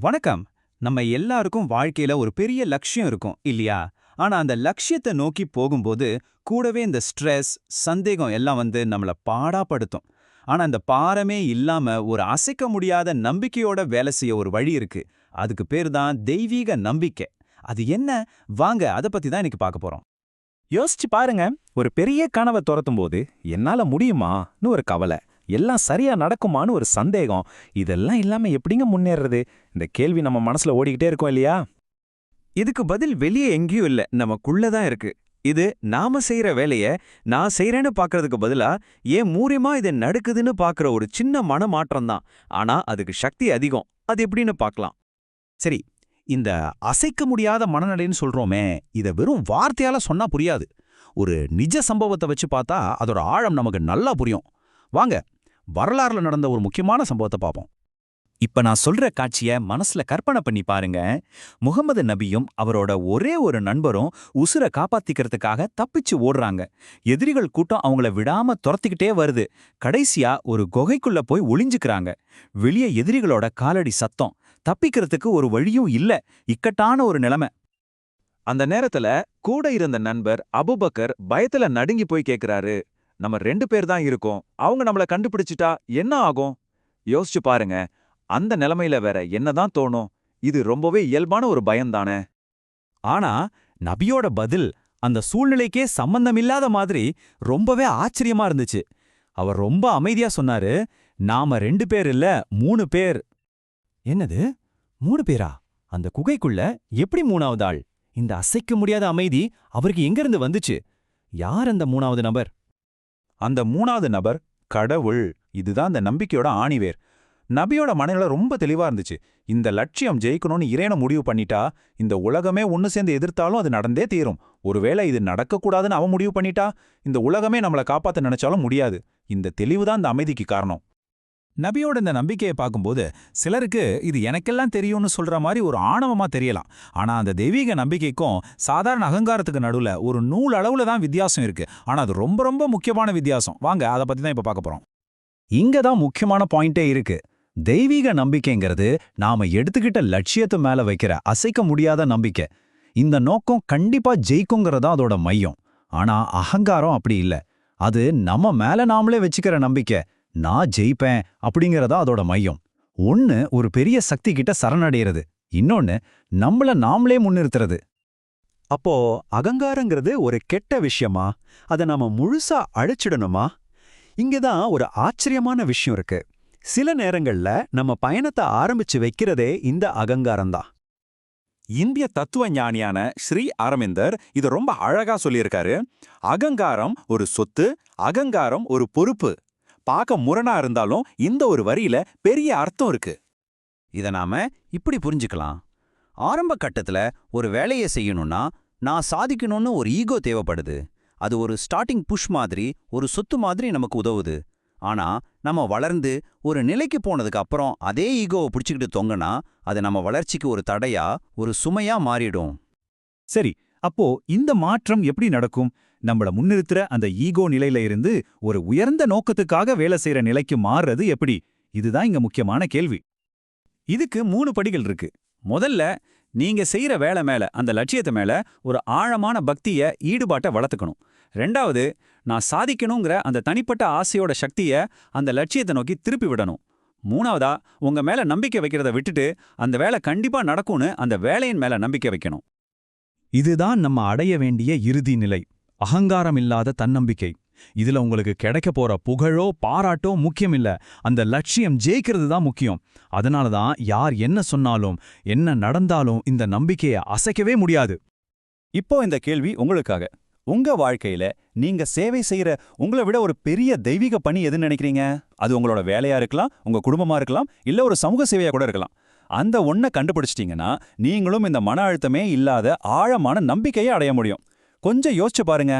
வணக்கம். நம்ம எல்லாருக்கும் வாழ்க்கையில ஒரு பெரிய லட்சியம் இருக்கும் இல்லையா? ஆனா அந்த லட்சியத்தை நோக்கி போகும்போது கூடவே இந்த ஸ்ட்ரெஸ் சந்தேகம் எல்லாம் வந்து நம்மள பாடாப்படுத்தும். ஆனா அந்த பாரமே இல்லாம ஒரு அசைக்க முடியாத நம்பிக்கையோட வேலை செய்ய ஒரு வழி இருக்கு. அதுக்கு பேர் தான் தெய்வீக நம்பிக்கை. அது என்ன? வாங்க அதை பத்தி தான் இன்னைக்கு பார்க்க போறோம். யோசிச்சு பாருங்க ஒரு பெரிய கனவை துரத்தும் போது என்னால முடியுமான்னு ஒரு கவலை. எல்லாம் சரியா நடக்குமான்னு ஒரு சந்தேகம். இதெல்லாம் இல்லாம எப்படிங்க முன்னேறது? இந்த கேள்வி நம்ம மனசுல ஓடிக்கிட்டே இருக்கோம் இல்லையா? இதுக்கு பதில் வெளியே எங்கேயும் இல்ல. நமக்குள்ள தான் இருக்கு. இது நாம செய்யற வேலைய நான் செய்யறேன்னு பாக்குறதுக்கு பதிலா ஏன் மூரியமா இது நடக்குதுன்னு பாக்குற ஒரு சின்ன மனமாற்றம் தான். ஆனா அதுக்கு சக்தி அதிகம். அது எப்படின்னு பார்க்கலாம் சரி இந்த அசைக்க முடியாத மனநிலைன்னு சொல்றோமே இத வெறும் வார்த்தையால சொன்னா புரியாது. ஒரு நிஜ சம்பவத்தை வச்சு பார்த்தா அதோட ஆழம் நமக்கு நல்லா புரியும். வாங்க வரலாறுல நடந்த ஒரு முக்கியமான சம்பவத்தை பார்ப்போம். இப்ப நான் சொல்ற காட்சிய மனசுல கற்பனை பண்ணி பாருங்க. முகமது நபியும் அவரோட ஒரே ஒரு நண்பரும் உசுர காப்பாத்திக்கிறதுக்காக தப்பிச்சு ஓடுறாங்க. எதிரிகள் கூட்டம் அவங்கள விடாம துரத்திக்கிட்டே வருது. கடைசியா ஒரு குகைக்குள்ள போய் ஒளிஞ்சுக்கிறாங்க. வெளியே எதிரிகளோட காலடி சத்தம். தப்பிக்கிறதுக்கு ஒரு வழியும் இல்ல. இக்கட்டான ஒரு நிலைமை. அந்த நேரத்துல கூட இருந்த நண்பர் அபுபக்கர் பயத்துல நடுங்கி போய் கேக்குறாரு. நம்ம ரெண்டு பேர் தான் இருக்கோம். அவங்க நம்மள கண்டுபிடிச்சிட்டா என்ன ஆகும்? யோசிச்சு பாருங்க. அந்த நிலைமையில வேற என்னதான் தோணும்? இது ரொம்பவே இயல்பான ஒரு பயம்தானே? ஆனா நபியோட பதில் அந்த சூழ்நிலைக்கே சம்பந்தமில்லாத மாதிரி ரொம்பவே ஆச்சரியமா இருந்துச்சு. அவர் ரொம்ப அமைதியா சொன்னாரு நாம ரெண்டு பேர் இல்ல மூணு பேர். என்னது? மூணு பேரா? அந்த குகைக்குள்ள எப்படி மூணாவது ஆள்? இந்த அசைக்க முடியாத அமைதி அவருக்கு எங்கிருந்து வந்துச்சு? யார் அந்த மூணாவது நபர்? அந்த மூணாவது நபர் கடவுள். இதுதான் அந்த நம்பிக்கையோட ஆணிவேர். நபியோட மனநில ரொம்ப தெளிவா இருந்துச்சு. இந்த லட்சியம் ஜெயிக்கணும்னு இறைன முடிவு பண்ணிட்டா இந்த உலகமே ஒன்னு சேர்ந்து எதிர்த்தாலும் அது நடந்தே தீரும். ஒருவேளை இது நடக்கக்கூடாதுன்னு அவன் முடிவு பண்ணிட்டா இந்த உலகமே நம்மள காப்பாத்த நினைச்சாலும் முடியாது. இந்த தெளிவுதான் இந்த அமைதிக்கு காரணம். நபியோட இந்த நம்பிக்கையை பார்க்கும்போது சிலருக்கு இது எனக்கெல்லாம் தெரியும்னு சொல்ற மாதிரி ஒரு ஆணவமா தெரியலாம். ஆனா அந்த தெய்வீக நம்பிக்கைக்கும் சாதாரண அகங்காரத்துக்கு நடுவுல ஒரு நூல் அளவுல தான் வித்தியாசம் இருக்கு. ஆனா அது ரொம்ப ரொம்ப முக்கியமான வித்தியாசம். வாங்க அதை பத்தி தான் இப்ப பார்க்க போறோம். இங்க தான் முக்கியமான பாயிண்டே இருக்கு. தெய்வீக நம்பிக்கைங்கிறது நாம எடுத்துக்கிட்ட லட்சியத்து மேல வைக்கிற அசைக்க முடியாத நம்பிக்கை. இந்த நோக்கம் கண்டிப்பா ஜெயிக்குங்கிறதா அதோட மையம். ஆனா அகங்காரம் அப்படி இல்ல. அது நம்ம மேல நாமளே வச்சுக்கிற நம்பிக்கை. நான் ஜெயிப்பேன் அப்படிங்கிறதா அதோட மையம். ஒன்னு ஒரு பெரிய சக்தி கிட்ட சரணடைகிறது இன்னொன்னு நம்மள நாமளே முன்னிறுத்துறது. அப்போ அகங்காரங்கிறது ஒரு கெட்ட விஷயமா? அதை நாம முழுசா அழிச்சிடணுமா? இங்கதான் ஒரு ஆச்சரியமான விஷயம் இருக்கு. சில நேரங்கள்ல நம்ம பயணத்தை ஆரம்பிச்சு வைக்கிறதே இந்த அகங்காரம்தான். இந்திய தத்துவ ஞானியான ஸ்ரீ அரவிந்தர் இத ரொம்ப அழகா சொல்லியிருக்காரு. அகங்காரம் ஒரு சொத்து அகங்காரம் ஒரு பொறுப்பு. பார்க்க முரணா இருந்தாலும் இந்த ஒரு வரியில பெரிய அர்த்தம் இருக்கு. இத நாம இப்படி புரிஞ்சுக்கலாம். ஆரம்ப கட்டத்துல ஒரு வேலையை செய்யணும்னா நான் சாதிக்கணும்னு ஒரு ஈகோ தேவைப்படுது. அது ஒரு ஸ்டார்டிங் புஷ் மாதிரி ஒரு சொத்து மாதிரி நமக்கு உதவுது. ஆனா நம்ம வளர்ந்து ஒரு நிலைக்கு போனதுக்கு அப்புறம் அதே ஈகோவை பிடிச்சிக்கிட்டு தொங்கினா அது நம்ம வளர்ச்சிக்கு ஒரு தடையா ஒரு சுமையா மாறிடும். சரி அப்போ இந்த மாற்றம் எப்படி நடக்கும்? நம்மள முன்னிறுத்துற அந்த ஈகோ நிலையில இருந்து ஒரு உயர்ந்த நோக்கத்துக்காக வேலை செய்யற நிலைக்கு மாறுறது எப்படி? இதுதான் இங்க முக்கியமான கேள்வி. இதுக்கு மூணு படிகள் இருக்கு. முதல்ல நீங்க செய்யற வேலை மேல அந்த லட்சியத்தை மேல ஒரு ஆழமான பக்திய ஈடுபாட்டை வளர்த்துக்கணும். ரெண்டாவது நான் சாதிக்கணுங்கிற அந்த தனிப்பட்ட ஆசையோட சக்திய அந்த லட்சியத்தை நோக்கி திருப்பி விடணும். மூணாவதா உங்க மேல நம்பிக்கை வைக்கிறத விட்டுட்டு அந்த வேலை கண்டிப்பா நடக்கும்னு அந்த வேலையின் மேல நம்பிக்கை வைக்கணும். இதுதான் நம்ம அடைய வேண்டிய இறுதி நிலை. அகங்காரம் இல்லாத தன்னம்பிக்கை. இதுல உங்களுக்கு கிடைக்க போற புகழோ பாராட்டோ முக்கியம் இல்ல அந்த லட்சியம் ஜெயிக்கிறது தான் முக்கியம். அதனால தான் யார் என்ன சொன்னாலும் என்ன நடந்தாலும் இந்த நம்பிக்கையை அசைக்கவே முடியாது. இப்போ இந்த கேள்வி உங்களுக்காக. உங்க வாழ்க்கையில நீங்க சேவை செய்யற உங்களை விட ஒரு பெரிய தெய்வீக பணி எதுன்னு நினைக்கிறீங்க? அது உங்களோட வேலையா இருக்கலாம் உங்க குடும்பமா இருக்கலாம் இல்ல ஒரு சமூக சேவையா கூட இருக்கலாம். அந்த ஒன்ன கண்டுபிடிச்சிட்டீங்கன்னா நீங்களும் இந்த மன அழுத்தமே இல்லாத ஆழமான நம்பிக்கையை அடைய முடியும். கொஞ்சம் யோசிச்சு பாருங்க.